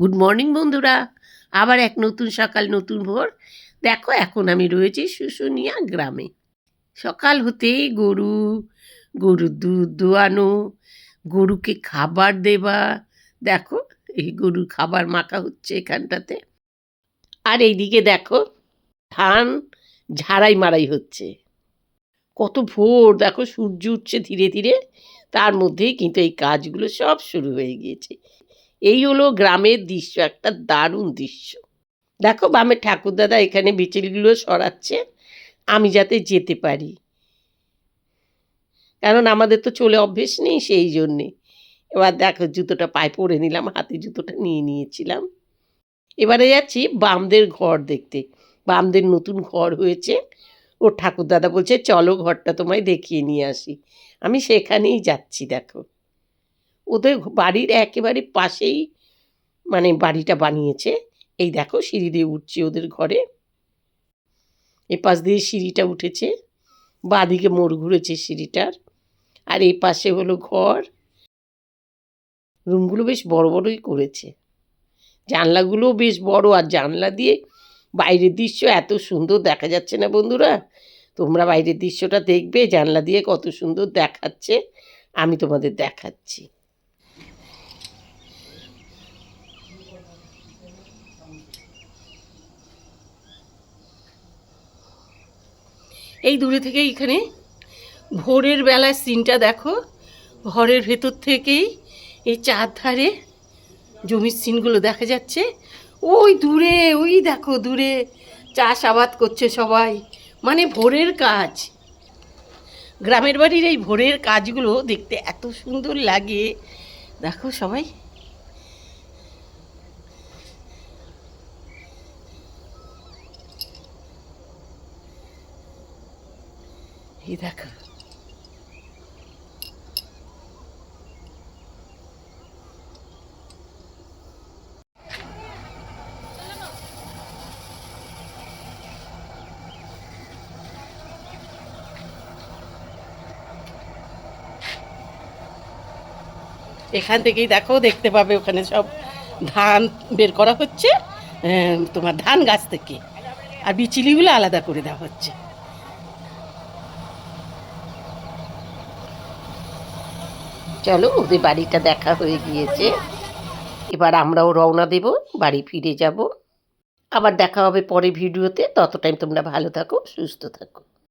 Good morning বন্ধুরা। আবার এক নতুন সকাল, নতুন ভোর। দেখো, এখন আমি রয়েছি শুশুনিয়া গ্রামে। সকাল হতেই গরু, গরুর দুধ দোয়ানো, গরুকে খাবার দেবা দেখো, এই গরুর খাবার মাখা হচ্ছে এখানটাতে। আর এইদিকে দেখো, ধান ঝাড়াই মারাই হচ্ছে। কত ভোর, দেখো, সূর্য উঠছে ধীরে ধীরে। তার মধ্যেই কিন্তু এই কাজগুলো সব শুরু হয়ে গিয়েছে। এই হলো গ্রামের দৃশ্য, একটা দারুণ দৃশ্য। দেখো বামের ঠাকুরদাদা এখানে বিচেলগুলো সরাচ্ছে, আমি যাতে যেতে পারি। কারণ আমাদের তো চলে অভ্যেস নেই সেই জন্যে। এবার দেখো জুতোটা পায়ে পরে নিলাম, হাতে জুতোটা নিয়ে নিয়েছিলাম। এবারে যাচ্ছি বামদের ঘর দেখতে। বামদের নতুন ঘর হয়েছে। ও ঠাকুরদাদা বলছে, চলো ঘরটা তোমায় দেখিয়ে নিয়ে আসি। আমি সেখানেই যাচ্ছি, দেখো। ওদের বাড়ির একেবারে পাশেই মানে বাড়িটা বানিয়েছে। এই দেখো সিঁড়ি দিয়ে উঠছি ওদের ঘরে। এ পাশ দিয়ে সিঁড়িটা উঠেছে। বাঁদিকে মোড় ঘুরেছে সিঁড়িটার। আর এই পাশে হলো ঘর। রুমগুলো বেশ বড় বড়ই করেছে। জানলাগুলোও বেশ বড়। আর জানলা দিয়ে বাইরের দৃশ্য এত সুন্দর দেখা যাচ্ছে না বন্ধুরা? তোমরা বাইরের দৃশ্যটা দেখবে। জানলা দিয়ে কত সুন্দর দেখাচ্ছে। আমি তোমাদের দেখাচ্ছি। এই দূরে থেকে এখানে ভোরের বেলায় সিনটা দেখো। ঘরের ভেতর থেকেই এই চারধারে জমির সিনগুলো দেখা যাচ্ছে। ওই দূরে, ওই দেখো দূরে চাষাবাদ করছে সবাই। মানে ভোরের কাজ। গ্রামের বাড়ির এই ভোরের কাজগুলো দেখতে এত সুন্দর লাগে। দেখো সবাই। এই দেখো। এখান থেকেই দেখো, দেখতে পাবে ওখানে সব ধান বের করা হচ্ছে তোমার ধান গাছ থেকে। আর বিচিলিগুলো আলাদা করে দেওয়া হচ্ছে। চলো, ওদের বাড়িটা দেখা হয়ে গিয়েছে। এবার আমরাও রওনা দেব, বাড়ি ফিরে যাব। আবার দেখা হবে পরে ভিডিওতে। তত টাইম তোমরা ভালো থাকো, সুস্থ থাকো।